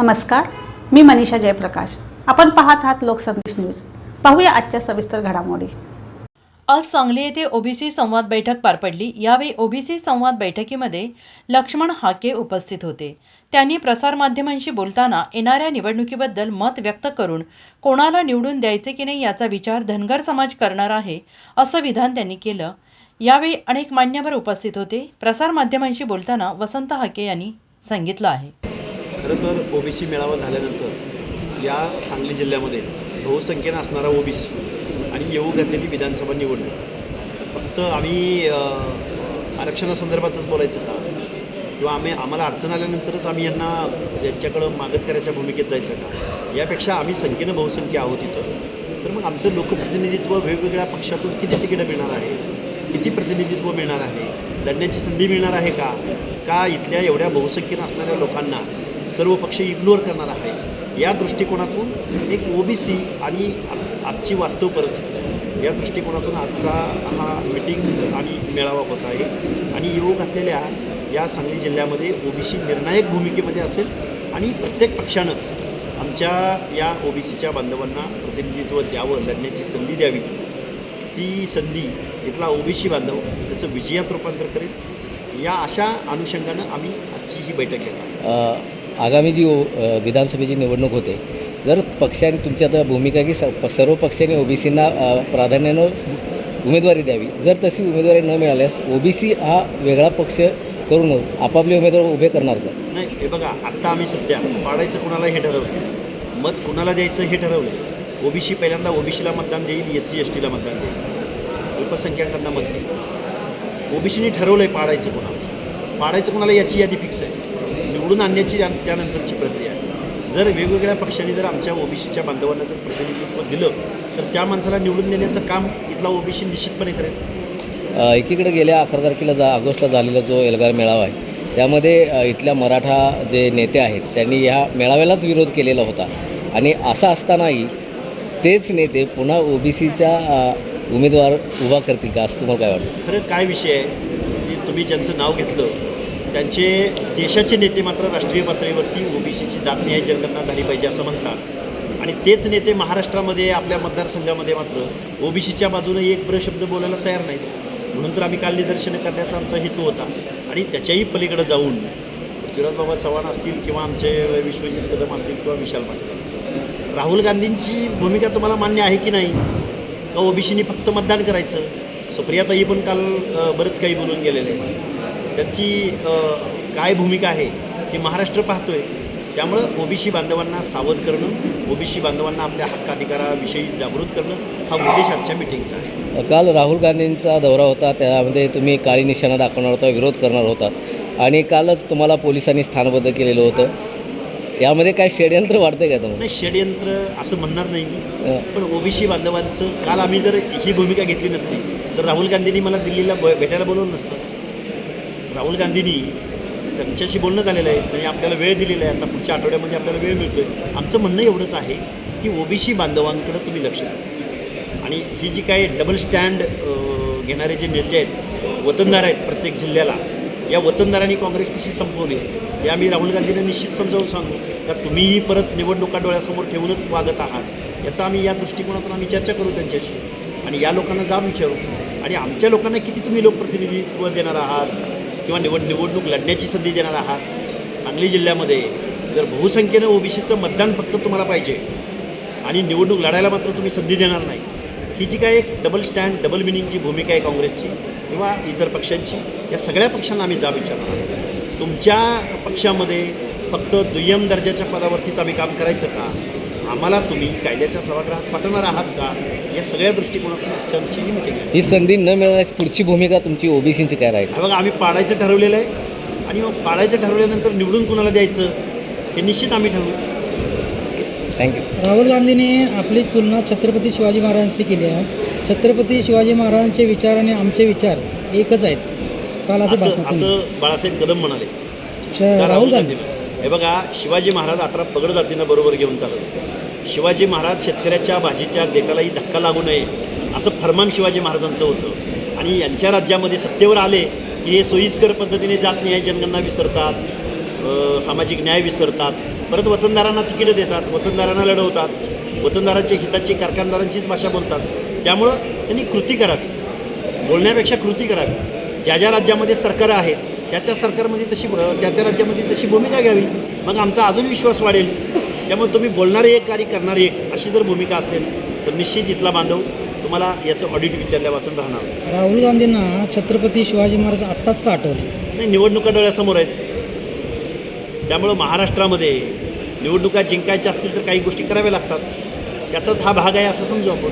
नमस्कार मी मनीषा जयप्रकाश. आपण पाहत आहात लोकसंदेश न्यूज. पाहूया आजच्या सविस्तर घडामोडी. आज सांगली येथे ओबीसी संवाद बैठक पार पडली. यावेळी ओबीसी संवाद बैठकीमध्ये लक्ष्मण हाके उपस्थित होते. त्यांनी प्रसारमाध्यमांशी बोलताना येणाऱ्या निवडणुकीबद्दल मत व्यक्त करून कोणाला निवडून द्यायचे की नाही याचा विचार धनगर समाज करणार आहे असं विधान त्यांनी केलं. यावेळी अनेक मान्यवर उपस्थित होते. प्रसारमाध्यमांशी बोलताना वसंत हाके यांनी सांगितलं आहे. खरं तर ओबीसी मेळावा झाल्यानंतर या सांगली जिल्ह्यामध्ये बहुसंख्येनं असणारा ओबीसी आणि येऊ घातलेली विधानसभा निवडणूक. फक्त आम्ही आरक्षणासंदर्भातच बोलायचं का? किंवा आम्ही आम्हाला अडचण आल्यानंतरच आम्ही यांना यांच्याकडं मागत करायच्या भूमिकेत जायचं का? यापेक्षा आम्ही संख्येनं बहुसंख्य आहोत इथं. तर मग आमचं लोकप्रतिनिधित्व वेगवेगळ्या पक्षातून किती तिकीटं मिळणार आहे? किती प्रतिनिधित्व मिळणार आहे? लढण्याची संधी मिळणार आहे का? का इथल्या एवढ्या बहुसंख्येनं असणाऱ्या लोकांना सर्व पक्ष इग्नोर करणार आहे? या दृष्टिकोनातून एक ओबीसी आणि आजची वास्तव परिस्थिती या दृष्टिकोनातून आजचा हा मिटिंग आणि मेळावा होत आहे. आणि योग असलेल्या या सांगली जिल्ह्यामध्ये ओबीसी निर्णायक भूमिकेमध्ये असेल आणि प्रत्येक पक्षानं आमच्या या ओबीसीच्या बांधवांना प्रतिनिधित्व द्यावं लढण्याची संधी द्यावी. ती संधी इथला ओबीसी बांधव त्याचं विजयात रूपांतर करेल. या अशा अनुषंगानं आम्ही आजची ही बैठक घेत आगामी जी विधानसभेची निवडणूक होते जर पक्षाने तुमची आता भूमिका की सर्व पक्षांनी ओबीसींना प्राधान्यानं उमेदवारी द्यावी जर तशी उमेदवारी न मिळाल्यास ओबीसी हा वेगळा पक्ष करून आपापले उमेदवार उभे करणार का? नाही हे बघा आत्ता आम्ही सध्या पाडायचं कुणाला हे ठरवलं मत कुणाला द्यायचं हे ठरवलं ओबीसी पहिल्यांदा ओबीसीला मतदान देईल एस सी एस टीला मतदान देईल. अल्पसंख्याकांना मत देईल. ओबीसीने ठरवलं आहे पाडायचं कोणाला. पाडायचं कोणाला याची यादी फिक्स आहे. निवडून आणण्याची त्यानंतरची प्रक्रिया आहे. जर वेगवेगळ्या पक्षांनी जर आमच्या ओबीसीच्या बांधवांना जर प्रतिनिधित्व दिलं तर त्या माणसाला निवडून देण्याचं काम इथला ओबीसी निश्चितपणे करेल. एकीकडे गेल्या अकरा तारखेला जा ऑगस्टला झालेला जो एल्गार मेळावा आहे त्यामध्ये इथल्या मराठा जे नेते आहेत त्यांनी ह्या मेळाव्यालाच विरोध केलेला होता. आणि असं असतानाही तेच नेते पुन्हा ओबीसीच्या उमेदवार उभा करतील का? असं तुम्हाला काय वाटतं? खरं काय विषय आहे? तुम्ही ज्यांचं नाव घेतलं त्यांचे देशाचे नेते मात्र राष्ट्रीय पातळीवरती ओबीसीची जात न्याय जनगणना झाली पाहिजे असं म्हणतात. आणि तेच नेते महाराष्ट्रामध्ये आपल्या मतदारसंघामध्ये मात्र ओबीसीच्या बाजूने एक ब्र शब्द बोलायला तयार नाहीत. म्हणून तर आम्ही काल निदर्शनं करण्याचा आमचा हेतू होता. आणि त्याच्याही पलीकडे जाऊन पृथ्वीराज बाबा चव्हाण असतील किंवा आमचे विश्वजित कदम असतील किंवा विशाल पाटील. असतील राहुल गांधींची भूमिका तुम्हाला मान्य आहे की नाही? का ओबीसीनी फक्त मतदान करायचं? सुप्रियाताई पण काल बरंच काही बोलून गेलेले. त्याची काय भूमिका आहे हे महाराष्ट्र पाहतोय. त्यामुळं ओबीसी बांधवांना सावध करणं ओबीसी बांधवांना आपल्या हक्काधिकाराविषयी जागृत करणं हा उद्देश आजच्या मिटिंगचा आहे. काल राहुल गांधींचा दौरा होता त्यामध्ये तुम्ही काळी निशाणा दाखवणार होता विरोध करणार होता. आणि कालच तुम्हाला पोलिसांनी स्थानबद्ध केलेलं होतं. यामध्ये काय षडयंत्र वाढतंय का तुम्हाला? नाही षडयंत्र असं म्हणणार नाही मी. पण ओबीसी बांधवांचं काल आम्ही जर ही भूमिका घेतली नसती तर राहुल गांधींनी मला दिल्लीला ब भेटायला बोलवलं नसतं. राहुल गांधींनी त्यांच्याशी बोलणं झालेलं आहे म्हणजे आपल्याला वेळ दिलेला आहे. आता पुढच्या आठवड्यामध्ये आपल्याला वेळ मिळतोय. आमचं म्हणणं एवढंच आहे की ओबीसी बांधवांकडे तुम्ही लक्ष द्या. आणि ही जी काही डबल स्टँड घेणारे जे नेते आहेत वतनदार आहेत प्रत्येक जिल्ह्याला या वतनदारांनी काँग्रेस कशी संपवली? हे आम्ही राहुल गांधींना निश्चित समजावून सांगू. का तुम्हीही परत निवडणुका डोळ्यासमोर ठेवूनच वागत आहात? याचा आम्ही या दृष्टिकोनातून आम्ही चर्चा करू त्यांच्याशी. आणि या लोकांना जाब विचारू. आणि आमच्या लोकांना किती तुम्ही लोकप्रतिनिधित्व देणार आहात? किंवा निवड निवडणूक लढण्याची संधी देणार आहात? सांगली जिल्ह्यामध्ये जर बहुसंख्येनं ओबीसीचं मतदान फक्त तुम्हाला पाहिजे आणि निवडणूक लढायला मात्र तुम्ही संधी देणार नाही ही जी काय एक डबल स्टँड डबल मिनिंगची भूमिका आहे काँग्रेसची किंवा इतर पक्षांची. या सगळ्या पक्षांना आम्ही जाब विचारणार आहोत. तुमच्या पक्षामध्ये फक्त दुय्यम दर्जाच्या पदावरतीच आम्ही काम करायचं का? आम्हाला तुम्ही कायद्याच्या सभागृहात पाठवणार आहात का? या सगळ्या दृष्टिकोनातून आजच्या आमची ही मिटिंग आहे. ही संधी न मिळाल्यास पुढची भूमिका तुमची ओबीसींची काय राहील? बघा आम्ही पाडायचं ठरवलेलं आहे. आणि मग पाडायचं ठरवल्यानंतर निवडून कुणाला द्यायचं? हे निश्चित आम्ही ठरवू. थँक्यू राहुल गांधींनी आपली तुलना छत्रपती शिवाजी महाराजांशी केली आहे. छत्रपती शिवाजी महाराजांचे विचार आणि आमचे विचार एकच आहेत. काल असं असं भाषणात त्यांनी. असं बाळासाहेब कदम म्हणाले. छ- का राहुल गांधी? हे बघा शिवाजी महाराज अठरा पगड जातीनं बरोबर घेऊन चालत होते. शिवाजी महाराज शेतकऱ्याच्या भाजीच्या देठालाही धक्का लागू नये असं फरमान शिवाजी महाराजांचं होतं. आणि यांच्या राज्यामध्ये सत्तेवर आले की हे सोयीस्कर पद्धतीने जात न्याय जनगणना विसरतात. सामाजिक न्याय विसरतात. परत वतनदारांना तिकीटं देतात वतनदारांना लढवतात. वतनदारांच्या हिताची कारखानदारांचीच भाषा बोलतात. त्यामुळं त्यांनी कृती करावी. बोलण्यापेक्षा कृती करावी. ज्या ज्या राज्यामध्ये सरकारं आहेत त्या त्या सरकारमध्ये तशी त्या त्या राज्यामध्ये तशी भूमिका घ्यावी. मग आमचा अजून विश्वास वाढेल. त्यामुळे तुम्ही बोलणारे एक आणि करणारे एक अशी जर भूमिका असेल तर निश्चित इथला बांधव तुम्हाला याचं ऑडिट विचारल्या वाचून राहणार. राहुल गांधींना छत्रपती शिवाजी महाराज आत्ताच का आठवले? नाही निवडणुका डोळ्यासमोर आहेत. त्यामुळं महाराष्ट्रामध्ये निवडणुका जिंकायच्या असतील तर काही गोष्टी कराव्या लागतात. त्याचाच हा भाग आहे असं समजू आपण.